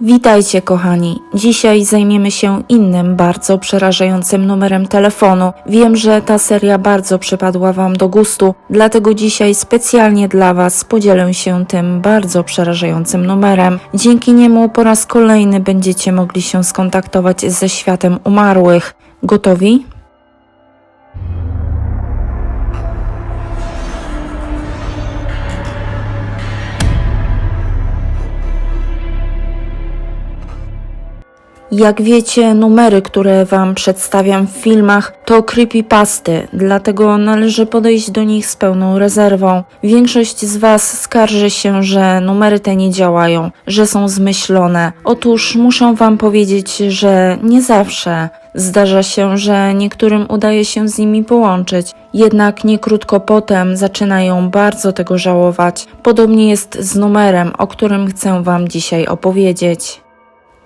Witajcie kochani. Dzisiaj zajmiemy się innym bardzo przerażającym numerem telefonu. Wiem, że ta seria bardzo przypadła Wam do gustu, dlatego dzisiaj specjalnie dla Was podzielę się tym bardzo przerażającym numerem. Dzięki niemu po raz kolejny będziecie mogli się skontaktować ze światem umarłych. Gotowi? Jak wiecie, numery, które Wam przedstawiam w filmach, to creepypasty, dlatego należy podejść do nich z pełną rezerwą. Większość z Was skarży się, że numery te nie działają, że są zmyślone. Otóż muszę Wam powiedzieć, że nie zawsze. Zdarza się, że niektórym udaje się z nimi połączyć, jednak nie krótko potem zaczynają bardzo tego żałować. Podobnie jest z numerem, o którym chcę Wam dzisiaj opowiedzieć.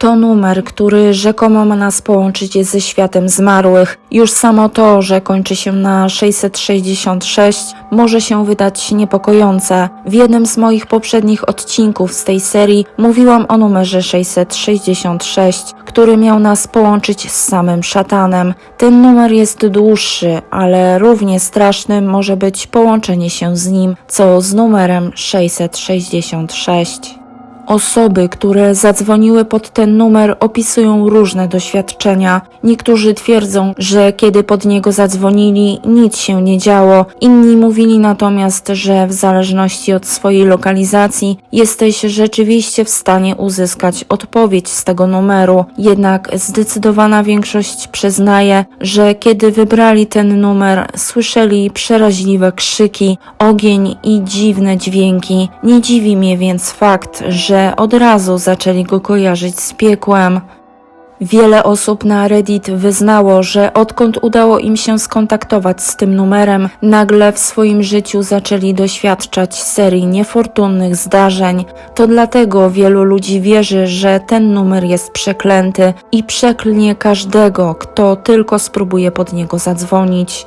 To numer, który rzekomo ma nas połączyć ze światem zmarłych. Już samo to, że kończy się na 666, może się wydać niepokojące. W jednym z moich poprzednich odcinków z tej serii mówiłam o numerze 666, który miał nas połączyć z samym szatanem. Ten numer jest dłuższy, ale równie strasznym może być połączenie się z nim, co z numerem 666. Osoby, które zadzwoniły pod ten numer, opisują różne doświadczenia. Niektórzy twierdzą, że kiedy pod niego zadzwonili, nic się nie działo. Inni mówili natomiast, że w zależności od swojej lokalizacji jesteś rzeczywiście w stanie uzyskać odpowiedź z tego numeru. Jednak zdecydowana większość przyznaje, że kiedy wybrali ten numer, słyszeli przeraźliwe krzyki, ogień i dziwne dźwięki. Nie dziwi mnie więc fakt, że od razu zaczęli go kojarzyć z piekłem. Wiele osób na Reddit wyznało, że odkąd udało im się skontaktować z tym numerem, nagle w swoim życiu zaczęli doświadczać serii niefortunnych zdarzeń. To dlatego wielu ludzi wierzy, że ten numer jest przeklęty i przeklnie każdego, kto tylko spróbuje pod niego zadzwonić.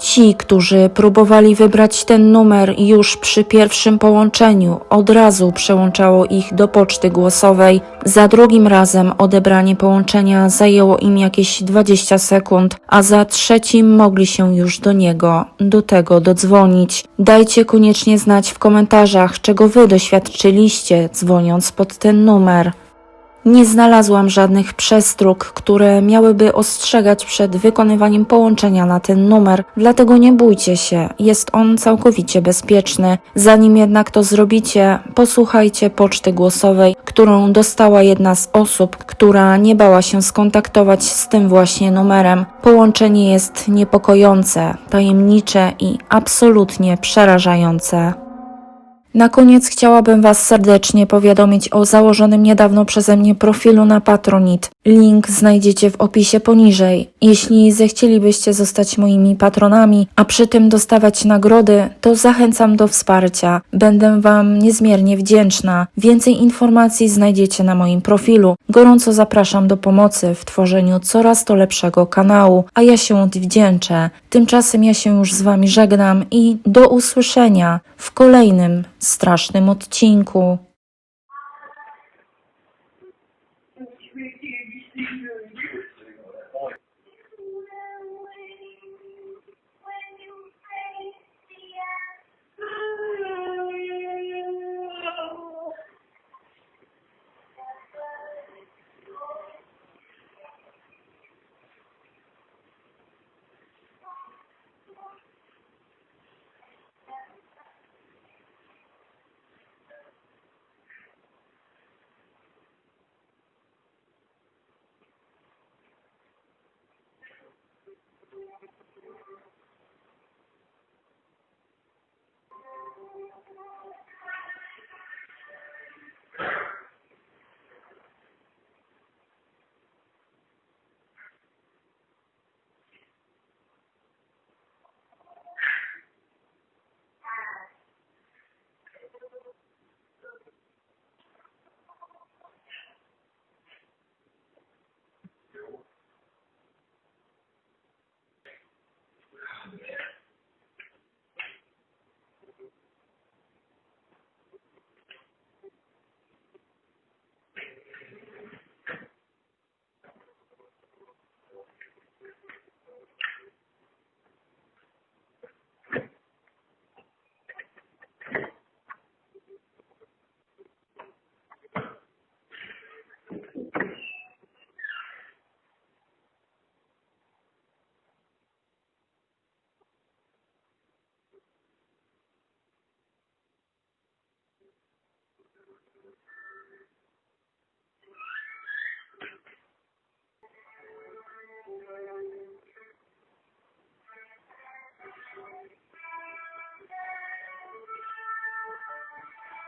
Ci, którzy próbowali wybrać ten numer już przy pierwszym połączeniu, od razu przełączało ich do poczty głosowej. Za drugim razem odebranie połączenia zajęło im jakieś 20 sekund, a za trzecim mogli się już do niego, do tego dodzwonić. Dajcie koniecznie znać w komentarzach, czego wy doświadczyliście, dzwoniąc pod ten numer. Nie znalazłam żadnych przestróg, które miałyby ostrzegać przed wykonywaniem połączenia na ten numer, dlatego nie bójcie się, jest on całkowicie bezpieczny. Zanim jednak to zrobicie, posłuchajcie poczty głosowej, którą dostała jedna z osób, która nie bała się skontaktować z tym właśnie numerem. Połączenie jest niepokojące, tajemnicze i absolutnie przerażające. Na koniec chciałabym Was serdecznie powiadomić o założonym niedawno przeze mnie profilu na Patronit. Link znajdziecie w opisie poniżej. Jeśli zechcielibyście zostać moimi patronami, a przy tym dostawać nagrody, to zachęcam do wsparcia. Będę Wam niezmiernie wdzięczna. Więcej informacji znajdziecie na moim profilu. Gorąco zapraszam do pomocy w tworzeniu coraz to lepszego kanału, a ja się odwdzięczę. Tymczasem ja się już z Wami żegnam i do usłyszenia w kolejnym strasznym odcinku. Thank you.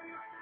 Right